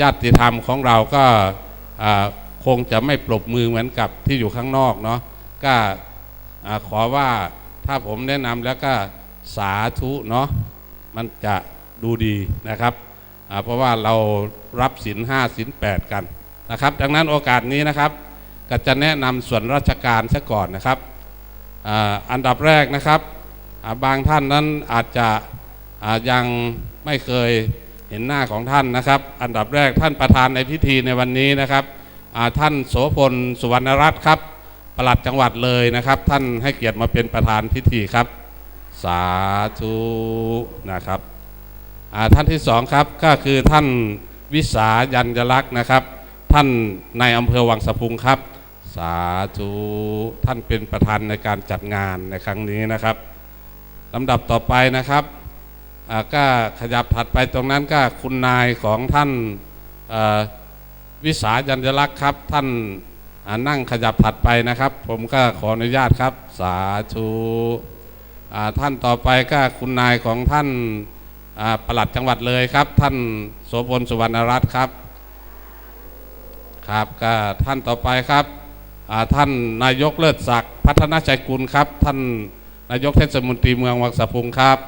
ญาติธรรมของเราก็คงจะไม่ปรบมือเหมือนกับที่อยู่ข้างนอกเนาะก็ขอว่าถ้าผมแนะนำแล้วก็สาธุเนาะมันจะดูดีนะครับ เพราะว่าเรารับศีลห้าศีลแปดกันนะครับ ดังนั้นโอกาสนี้นะครับ ก็จะแนะนำส่วนราชการซะก่อนนะครับอ,อันดับแรกนะครับ บางท่านนั้นอาจจะยังไม่เคย เห็นหน้าของท่านนะครับ อันดับแรกท่านประธานในพิธีในวันนี้นะครับท่านโสพลสุวรรณรัตน์ครับปลัดจังหวัดเลยนะครับ ท่านให้เกียรติมาเป็นประธานพิธีครับ สาธุนะครับท่านที่สองครับก็คือท่านวิสายัญลักษณ์นะครับ ท่านในอำเภอวังสะพุงครับ สาธุท่านเป็นประธานในการจัดงานในครั้งนี้นะครับลำดับต่อไปนะครับ ก็ขยับถัดไปตรงนั้นก็คุณนายของท่านวิสายัญลักษณ์ครับ ท่านนั่งขยับถัดไปนะครับ ผมก็ขออนุญาตครับ สาธุท่านต่อไปก็คุณนายของท่านอ่าปลัดจังหวัดเลยครับ ท่านโสพลสุวรรณรัตน์ครับ ครับก็ท่านต่อไปครับท่านนายกเลิศศักดิ์พัฒนาใจกุลครับ ท่านนายกเทศมนตรีเมืองวังสะพุงครับ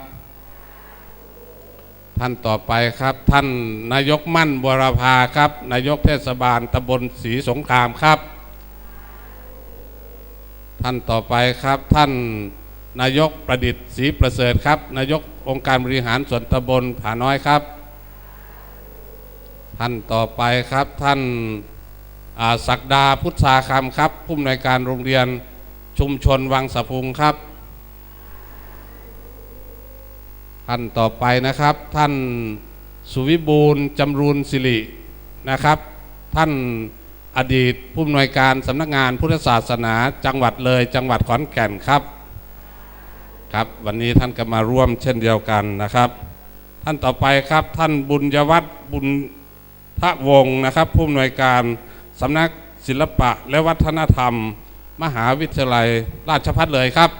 ท่านต่อไปครับ ท่านนายกมั่นบรพาครับ นายกเทศบาลตำบลศรีสงครามครับ ท่านต่อไปครับ ท่านนายกประดิษฐ์ศรีประเสริฐครับ นายกองค์การบริหารส่วนตำบลผาน้อยครับ ท่านต่อไปครับท่านศักดาพุทธาคำครับ ผู้อำนวยการโรงเรียนชุมชนวังสะพุงครับ ท่านต่อไปนะครับ ท่านสุวิบูลจำรูนสิรินะครับ ท่านอดีตผู้อำนวยการสำนักงานพุทธศาสนาจังหวัดเลย จังหวัดขอนแก่นครับครับ วันนี้ท่านก็มาร่วมเช่นเดียวกันนะครับ ท่านต่อไปครับท่านบุญยวัฒน์บุญพระวงศ์นะครับ ผู้อำนวยการสำนักศิลปะและวัฒนธรรม มหาวิทยาลัยราชภัฏเลยครับ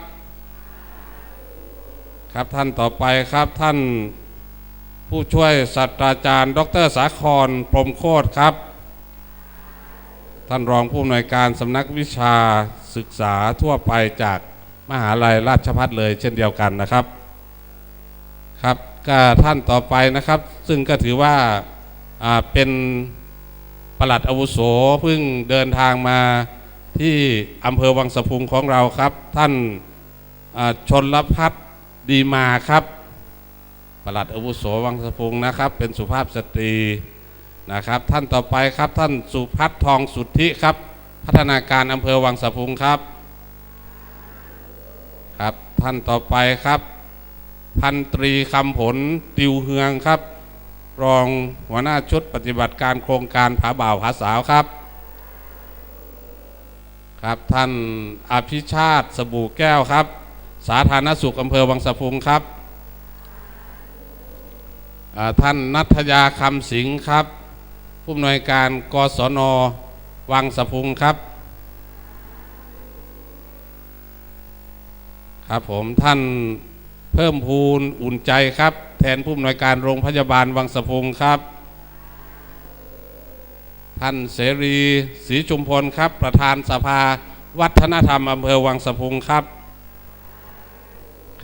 ครับท่านต่อไปครับท่านผู้ช่วยศาสตราจารย์ ดรสาครพรมโคตรครับ ท่านรองผู้อำนวยการสำนักวิชาศึกษาทั่วไปจากมหาลัยราชภัฏเลยเช่นเดียวกันนะครับครับก็ท่านต่อไปนะครับ ซึ่งก็ถือว่าาเป็นปลัดอาวุโสเพิ่งเดินทางมาที่อำเภอวังสะพุงของเราครับ ท่านาชนลพัฒน์ ดีมาครับประหลัดอาวุโสวังสะพุงนะครับ เป็นสุภาพสตรีนะครับ ท่านต่อไปครับท่านสุพัฒทองสุทธิครับ พัฒนาการอำเภอวังสะพุงครับครับ ท่านต่อไปครับ พันตรีคำผลติวเฮืองครับ รองหัวหน้าชุดปฏิบัติการโครงการผาบ่าวผาสาวครับครับท่านอภิชาติสบู่แก้วครับ สาธารณสุขอำเภอวังสะพุงครับท่านนัทยาคำสิงครับ ผู้อำนวยการกศนวังสะพุงครับ ครับผมท่านเพิ่มพูนอุ่นใจครับ แทนผู้อำนวยการโรงพยาบาลวังสะพุงครับ ท่านเสรีศรีชุมพลครับ ประธานสภาวัฒนธรรมอำเภอวังสะพุงครับ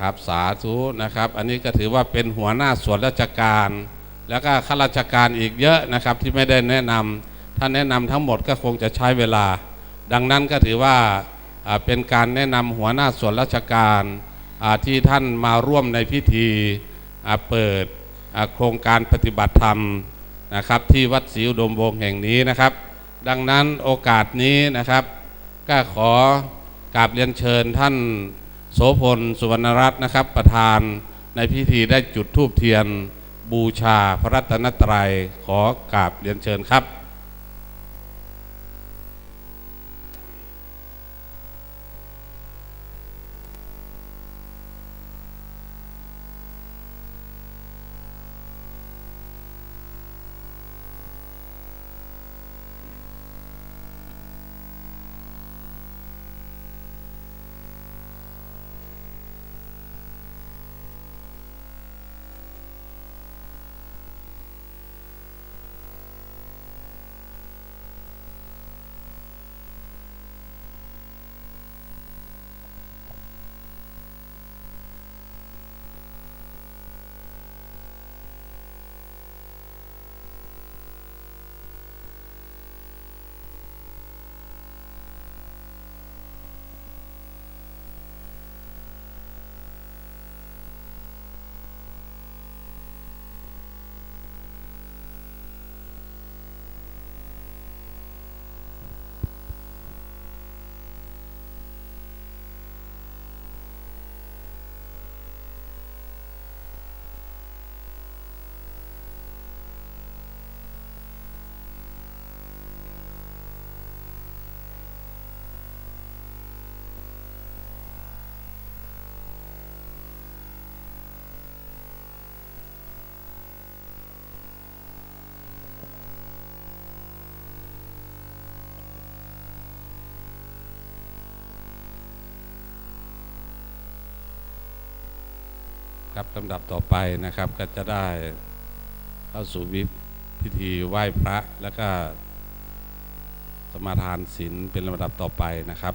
ครับสาธุนะครับ อันนี้ก็ถือว่าเป็นหัวหน้าส่วนราชการ แล้วก็ข้าราชการอีกเยอะนะครับที่ไม่ได้แนะนำถ้านแนะนำทั้งหมดก็คงจะใช้เวลา ดังนั้นก็ถือว่าเป็นการแนะนำหัวหน้าส่วนราชการที่ท่านมาร่วมในพิธีเปิดโครงการปฏิบัติธรรมนะครับ ที่วัดศรีอุดมวงศ์แห่งนี้นะครับ ดังนั้นโอกาสนี้นะครับ ก็ขอกราบเรียนเชิญท่าน โสพล สุวรรณรัตน์นะครับ ประธานในพิธีได้จุดธูปเทียน บูชาพระรัตนตรัยขอกราบเรียนเชิญครับ ครับลำดับต่อไปนะครับก็จะได้เข้าสู่วิพิธีไหว้พระแล้วก็สมาทานศีลเป็นลำดับต่อไปนะครับ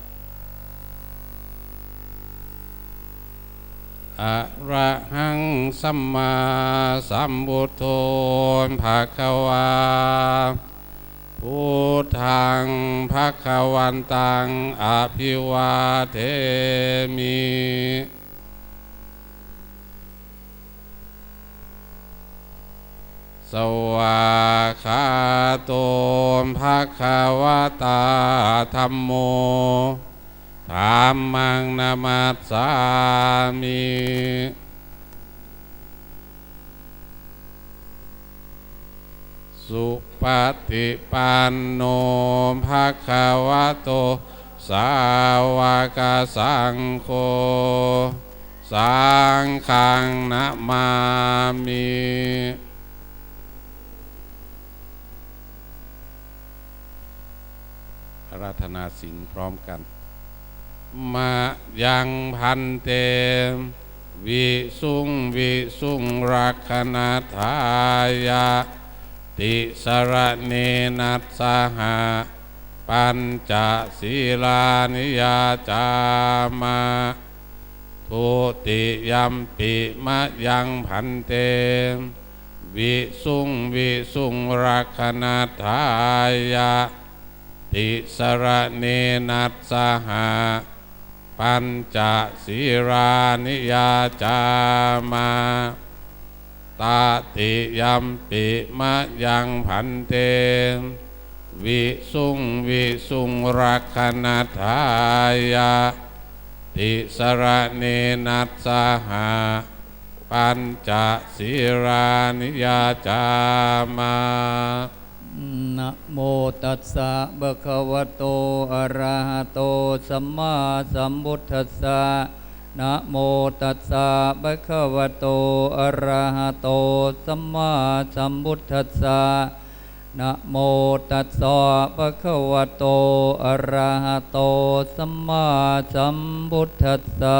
อะระหังสัมมาสัมพุทโธภะคะวาพุทธังภะคะวันตังอภิวาเทมิ สวากขาโตภะคะวะตาธรรมโมธรรมังนามัสสามิสุปฏิปันโนภะคะวะโต สาวกสังโฆ สังฆังนะมามิ อา ราธนาศีลพร้อมกันมายังพันเต วิสุงวิสุงรักขณาทายาติสระเนนัสสหะปัญจศีลานิยาจามาทุติยัมปิมะยังพันเต วิสุงวิสุงรักขณาทายา ติสระเนนัสสหะปัญจศีรานิยาจามาตาติยัมปิมะยังพันเตวิสุงวิสุงรักขณาทายาติสระเนนัสสหะปัญจศีรานิยาจามา นะโมตัสสะภะคะวะโต อะระหะโต สัมมาสัมพุทธัสสะนะโมตัสสะภะคะวะโต อะระหะโต สัมมาสัมพุทธัสสะนะโมตัสสะภะคะวะโต อะระหะโต สัมมาสัมพุทธัสสะ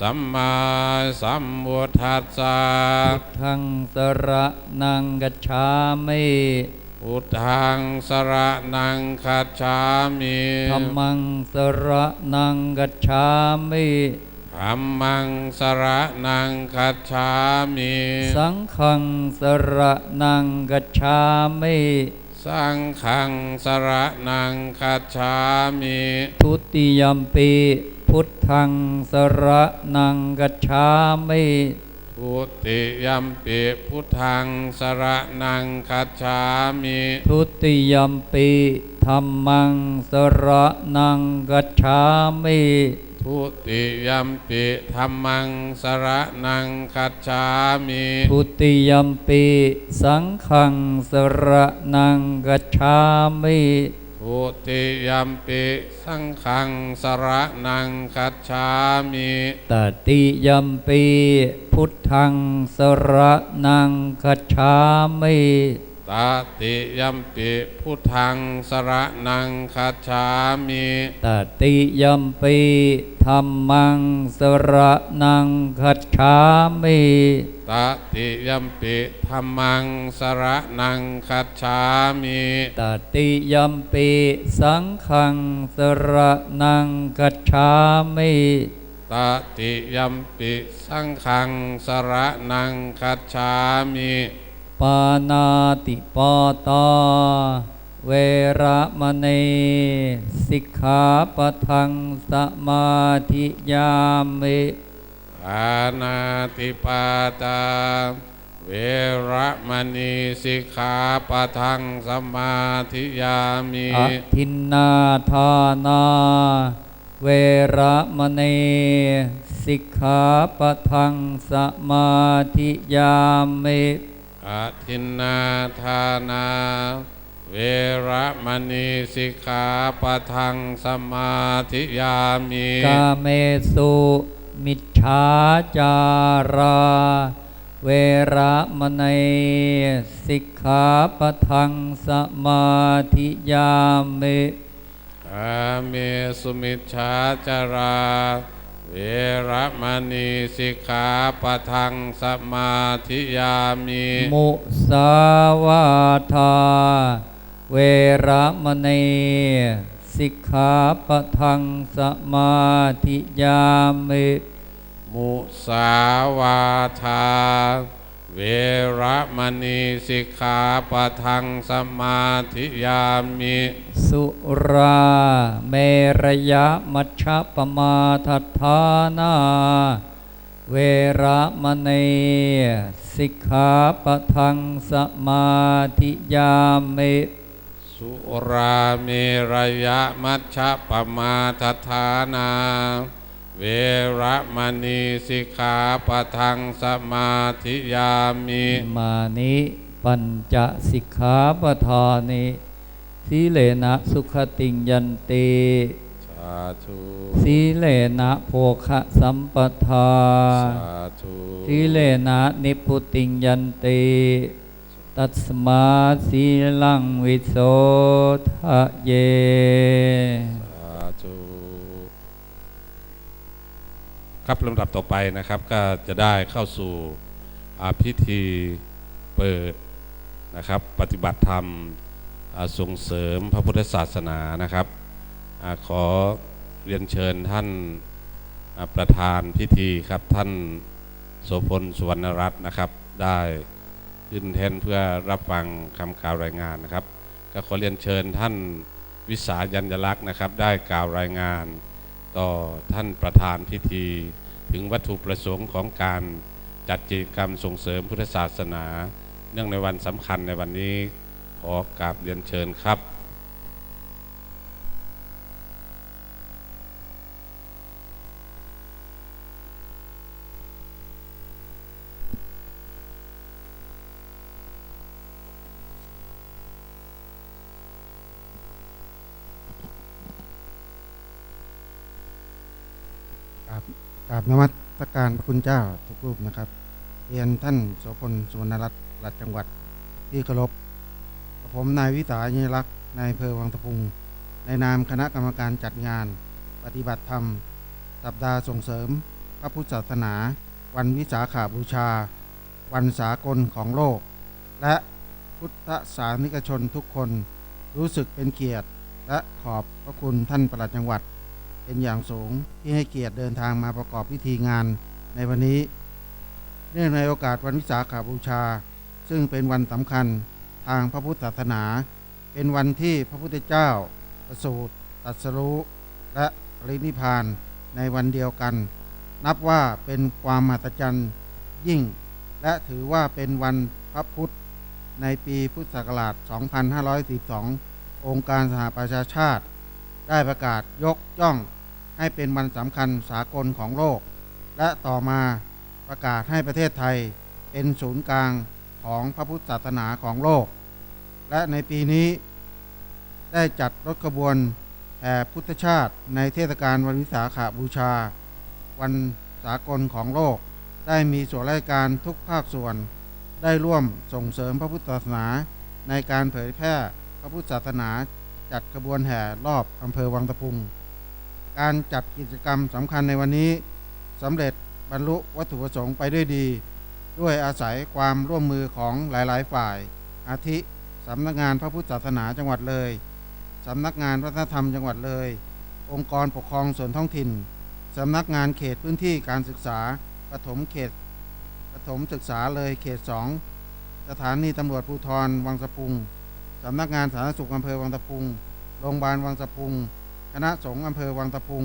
สัมมาสัมพุทธัสสะพุทธังสระนังกัจฉามิพุทธังสระนังคัจฉามิธัมมังสระนังกัจฉามิธัมมังสระนังคัจฉามิ สังฆังสระนังกัจฉามิสังฆังสระนังคัจฉามิ ทุติยมปี พุทธังสระนังกัจฉามิทุติยัมปิพุทธังสระนังคัจฉามิทุติยมปีธัมมังสระนังกัจฉามิทุติยัมปิธัมมังสระนังคัจฉามิทุติยมปีสังฆังสระนังกัจฉามิ ทุติยัมปิสังขังสระนังคัจฉามิตติยมปีพุทธังสระนังคัจฉามิ ตาติยัมปิพุทธังสระนังคัจฉามิตติยมปีธรรมังสระนังคัจฉามิตาติยัมปิธรรมังสระนังคัจฉามิตติยมปีสังฆังสระนังคัจฉามิตาติยัมปิสังฆังสระนังคัจฉามิ ปานาติปาตา เวระมณีสิกขาปะทังสมาธิยามิอานาติปาตา เวระมณีสิกขาปะทังสมาธิยามิอทินนาทานา เวระมณีสสิกขาปะทังสมาธิยามิ อาทินนาทานา เวระมณีสิกขาปะทังสมาธิยามิกาเมสุมิจฉาจาราเวระมณีสิกขาปะทังสมาธิยามิอาเมสุมิชฌาจารา เวระมณีสิกขาปะทังสมาธิยามิมุสาวาทา เวระมณีสิกขาปะทังสมาธิยามิ มุสาวาทา เวระมณีสิกขาปะทังสมาธิยามิ สุราเมรยะมัชฌะปมาทัฏฐานา เวระมณีสิกขาปะทังสมาธิยามิสุราเมรยะมัชฌะปมาทฐานา เวระมณีสิกขาปะทังสมาธิยามิมานิปัญจสิกขาปทานิสีเลนะสุขติงยันติสาธุสีเลนะโภคะสัมปทาสาธุสีเลนะนิพพุติงยันติตัสมาสีลังวิโสทะเย ครับลำดับต่อไปนะครับก็จะได้เข้าสู่พิธีเปิดนะครับ ปฏิบัติธรรมส่งเสริมพระพุทธศาสนานะครับอขอเรียนเชิญท่านประธานพิธีครับท่านโสพลสุวรรณรัตน์นะครับ ได้ขึ้นแทนเพื่อรับฟังคำกล่าวรายงานนะครับ ก็ขอเรียนเชิญท่านวิสายัญลักษณ์นะครับ ได้กล่าวรายงาน ต่อท่านประธานพิธี ถึงวัตถุประสงค์ของการจัดกิจกรรมส่งเสริมพุทธศาสนา เนื่องในวันสำคัญในวันนี้ขอกราบเรียนเชิญครับ กราบกรา บนมัสการพระคุณเจ้าทุกรูปนะครับเรียนท่านโสพลสุวรรณรัตน์ปลัดจังหวัดที่เคารพกับผมนายวิสาญลักษณ์นายเภอวังตะพุงในนามคณะกรรมการจัดงาน ปฏิบัติธรรม สัปดาห์ส่งเสริม พระพุทธศาสนา วันวิสาขาบูชา วันสากลของโลก และพุทธศาสนิกชนทุกคนรู้สึกเป็นเกียรติ และขอบพระคุณท่านประหลัดจังหวัด เป็นอย่างสูงที่ให้เกียรติเดินทางมาประกอบพิธีงานในวันนี้ เนื่องในโอกาสวันวิสาขาบูชา ซึ่งเป็นวันสำคัญทางพระพุทธศาสนา เป็นวันที่พระพุทธเจ้า ประสูติตรัสรู้และปรินิพานในวันเดียวกัน นับว่าเป็นความมหัศจรรย์ยิ่ง และถือว่าเป็นวันพระพุทธในปีพุทธศักราช 2512องค์การสหประชาชาติ ได้ประกาศยกย่อง ให้เป็นวันสำคัญสากลของโลก และต่อมาประกาศให้ประเทศไทยเป็นศูนย์กลางของพระพุทธศาสนาของโลก และในปีนี้ได้จัดรถขบวนแห่พุทธชาติในเทศกาลวันวิสาขาบูชา วันสากลของโลก ได้มีส่วนราชการทุกภาคส่วน ได้ร่วมส่งเสริมพระพุทธศาสนาในการเผยแพร่พระพุทธศาสนาจัดขบวนแห่รอบอำเภอวังตะพุง การจัดกิจกรรมสำคัญในวันนี้สำเร็จบรรลุวัตถุประสงค์ไปด้วยดี ด้วยอาศัยความร่วมมือของหลาย ๆ ฝ่าย อาทิสำนักงานพระพุทธศาสนาจังหวัดเลยสำนักงานวัฒนธรรมจังหวัดเลย องค์กรปกครองส่วนท้องถิ่นสำนักงานเขตพื้นที่การศึกษาปฐมเขตปฐมศึกษาเลยเขต 2 สถานีตำรวจภูธรวังสะพุงสำนักงานสาธารณสุขอำเภอวังตะพุงโรงพยาบาลวังสะพุง คณะสงฆ์อำเภอวังตะพุง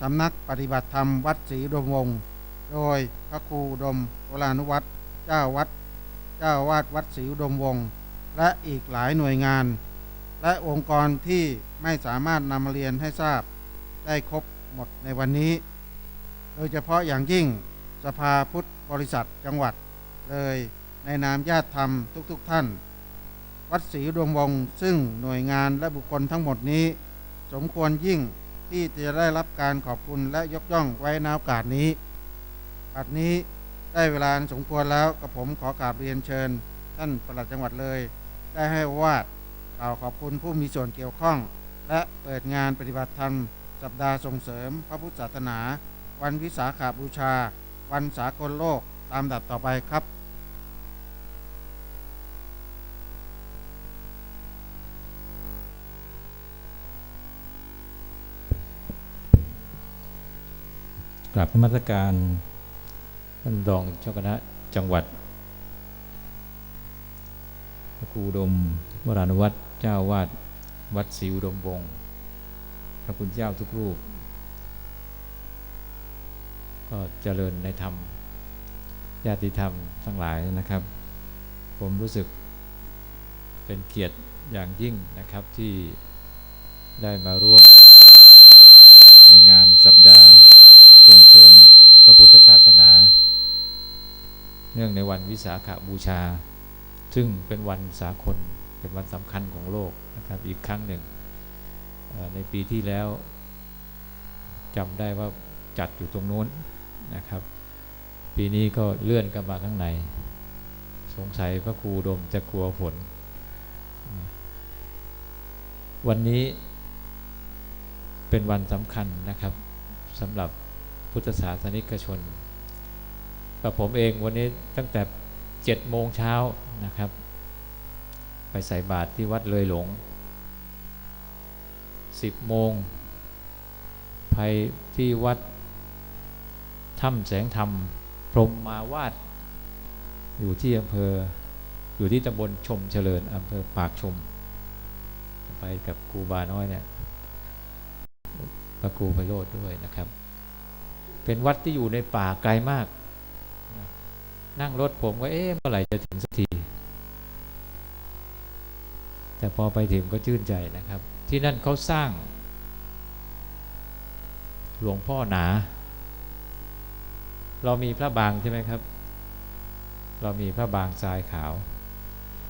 สำนักปฏิบัติธรรมวัดศรีดมวงศ์โดยพระครูดมวรานุวัตรเจ้าวัด เจ้าวาดวัดศรีดมวงศ์และอีกหลายหน่วยงาน และองค์กรที่ไม่สามารถนำมาเรียนให้ทราบ ได้ครบหมดในวันนี้ โดยเฉพาะอย่างยิ่งสภาพุทธบริษัทจังหวัด เลยในนามญาติธรรมทุกๆทท่าน วัดศรีดวงวงศ์ซึ่งหน่วยงานและบุคคลทั้งหมดนี้ สมควรยิ่งที่จะได้รับการขอบคุณและยกย่องไว้ในโอกาสนี้บัดนี้ได้เวลาสมควรแล้วกับผมขอกราบเรียนเชิญ ท่านปลัดจังหวัดเลย ได้ให้วาดกล่าวขอบคุณผู้มีส่วนเกี่ยวข้อง และเปิดงานปฏิบัติธรรม สัปดาห์ส่งเสริม พระพุทธศาสนา วันวิสาขาบูชา วันสากลโลกตามดับต่อไปครับ ราบนมัสการท่านรองเจ้าคณะจังหวัดพระครูดมวรานุวัฒน์เจ้าวาดวัดศรีอุดมวงศ์พระคุณเจ้าทุกรูป ก็เจริญในธรรม ญาติธรรมทั้งหลายนะครับ ผมรู้สึกเป็นเกียรติอย่างยิ่งนะครับที่ได้มาร่วม ในงานสัปดาห์ส่งเสริมพระพุทธศาสนา เนื่องในวันวิสาขบูชา ซึ่งเป็นวันสากลเป็นวันสำคัญของโลกนะครับอีกครั้งหนึ่งในปีที่แล้วจำได้ว่าจัดอยู่ตรงนู้นนะครับ ปีนี้ก็เลื่อนกันมาข้างใน สงสัยพระครูดมจะกลัวฝนวันนี้เป็นวันสำคัญนะครับสำหรับพุทธศาสนิกชน กับผมเองวันนี้ตั้งแต่เจ็ดโมงเช้านะครับ ไปใส่บาตรที่วัดเลยหลงสิบโมงไปที่วัดถ้ำแสงธรรม พรมมาวาด อยู่ที่อำเภออยู่ที่ตำบลชมเจริญอำเภอปากชม ไปกับครูบาน้อยเนี่ยพระครูไพโรธด้วยนะครับ เป็นวัดที่อยู่ในป่าไกลมาก นั่งรถผมก็เอ๊ะเมื่อไหร่จะถึงสักที แต่พอไปถึงก็ชื่นใจนะครับ ที่นั่นเขาสร้าง หลวงพ่อหนา เรามีพระบางใช่ไหมครับ เรามีพระบางทรายขาว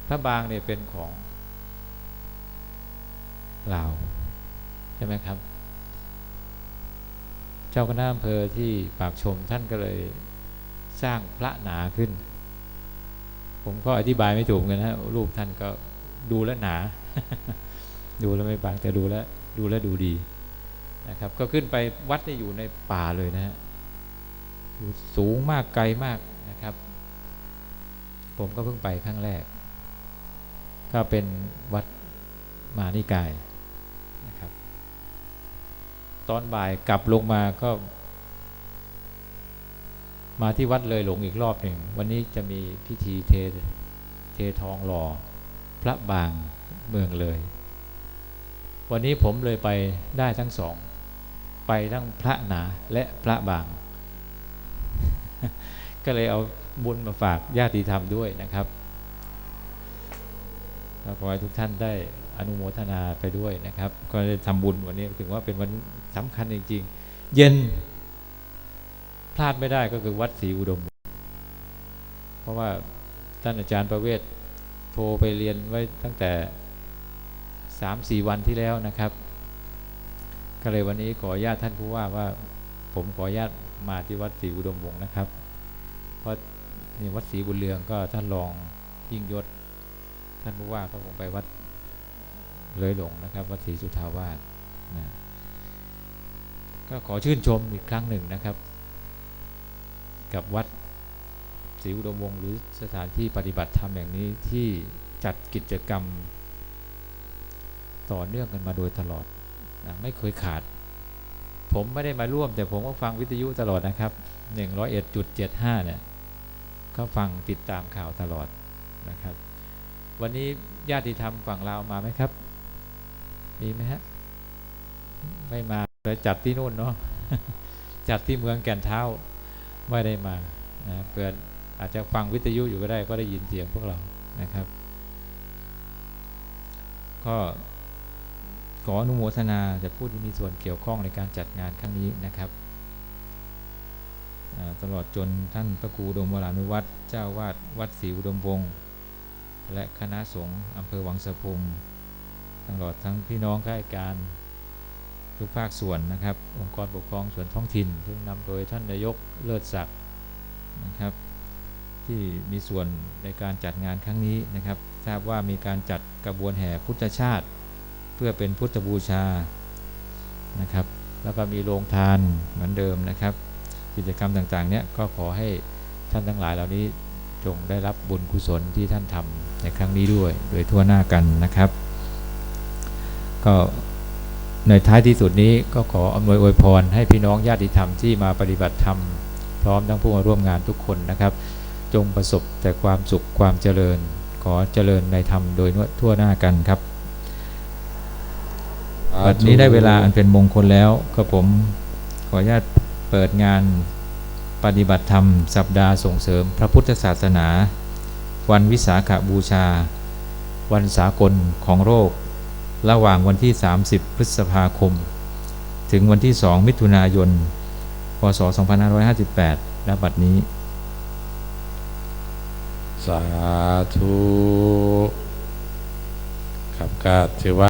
พระบางเนี่ยเป็นของลาวใช่ไหมครับ เจ้าคณะอำเภอที่ปากชมท่านก็เลย สร้างพระหนาขึ้น ผมก็อธิบายไม่ถูกนกันนะรูปท่านก็ดูแลหนา ดูแล้วไม่บางแต่ดูแลดูแลดูดีนะครับ ก็ขึ้นไปวัดนี่อยู่ในป่าเลยนะฮะสูงมากไกลมากนะครับ ผมก็เพิ่งไปครั้งแรก ก็เป็นวัดมานิกายนะครับ ตอนบ่ายกลับลงมาก็ มาที่วัดเลยหลงอีกรอบหนึ่ง วันนี้จะมีพิธีเทเททองหล่อ พระบางเมืองเลย วันนี้ผมเลยไปได้ทั้งสอง ไปทั้งพระหนาและพระบาง ก็เลยเอาบุญมาฝากญาติธรรมด้วยนะครับขอให้ทุกท่านได้อนุโมทนาไปด้วยนะครับ ก็ได้ทำบุญวันนี้ถือว่าเป็นวันสำคัญจริง ๆ เย็น พลาดไม่ได้ก็คือวัดศรีอุดม เพราะว่าท่านอาจารย์ประเวศโทรไปเรียนไว้ตั้งแต่สามสี่วันที่แล้วนะครับ ก็เลยวันนี้ขออนุญาตท่านผู้ว่าว่าผมขออนุญาตมาที่วัดศรีอุดมวงศ์นะครับ เพราะนี่วัดศรีบุญเรืองก็ท่านรองยิ่งยศ ท่านผู้ว่าก็คงไปวัดเลยหลงนะครับ วัดศรีสุทาวาสนะก็ขอชื่นชมอีกครั้งหนึ่งนะครับ กับวัดศรีอุดมวงศ์หรือสถานที่ปฏิบัติธรรมอย่างนี้ที่จัดกิจกรรม ต่อเนื่องกันมาโดยตลอดนะไม่เคยขาด ผมไม่ได้มาร่วม แต่ผมก็ฟังวิทยุตลอดนะครับ 101.75 เนี่ยก็ฟังติดตามข่าวตลอดนะครับ วันนี้ญาติธรรมฝั่งลาวมาไหมครับ มีไหมฮะ ไม่มาเลยจัดที่นู่นเนาะจัดที่เมืองแก่นเท้า ไม่ได้มานะเพื่ออาจจะฟังวิทยุอยู่ก็ได้ก็ได้ยินเสียงพวกเรานะครับ ก็ขออนุโมทนาจะพูดที่มีส่วนเกี่ยวข้องในการจัดงานครั้งนี้นะครับตลอดจนท่านพระครูดมวรานุวัตรเจ้าวาดวัดศรีอุดมวงศ์และคณะสงฆ์อำเภอวังสะพุงตลอดทั้งพี่น้องข้าราชการ ทุกภาคส่วนนะครับ องค์กรปกครองส่วนท้องถิ่นซึ่งนำโดยท่านนายกเลิศศักดิ์นะครับ ที่มีส่วนในการจัดงานครั้งนี้นะครับ ทราบว่ามีการจัดกระบวนแห่พุทธชาติ เพื่อเป็นพุทธบูชานะครับ แล้วก็มีโรงทานเหมือนเดิมนะครับ กิจกรรมต่างๆเนี้ยก็ขอให้ท่านทั้งหลายเหล่านี้จงได้รับบุญกุศลที่ท่านทำในครั้งนี้ด้วย โดยทั่วหน้ากันนะครับ ก็ ในท้ายที่สุดนี้ก็ขออำนวยอวยพร ให้พี่น้องญาติธรรมที่มาปฏิบัติธรรม พร้อมทั้งผู้มาร่วมงานทุกคนนะครับ จงประสบแต่ความสุขความเจริญ ขอเจริญในธรรมโดยทั่วหน้ากันครับบัดนี้ได้เวลาอันเป็นมงคลแล้วก็ผมขออนุญาตเปิดงานปฏิบัติธรรม สัปดาห์ส่งเสริมพระพุทธศาสนา วันวิสาขบูชา วันสากลของโรค ระหว่างวันที่ 30 พฤษภาคม ถึงวันที่ 2 มิถุนายน พศ 2558ณบัดนี้ สาธุ ครับก็ถือว่า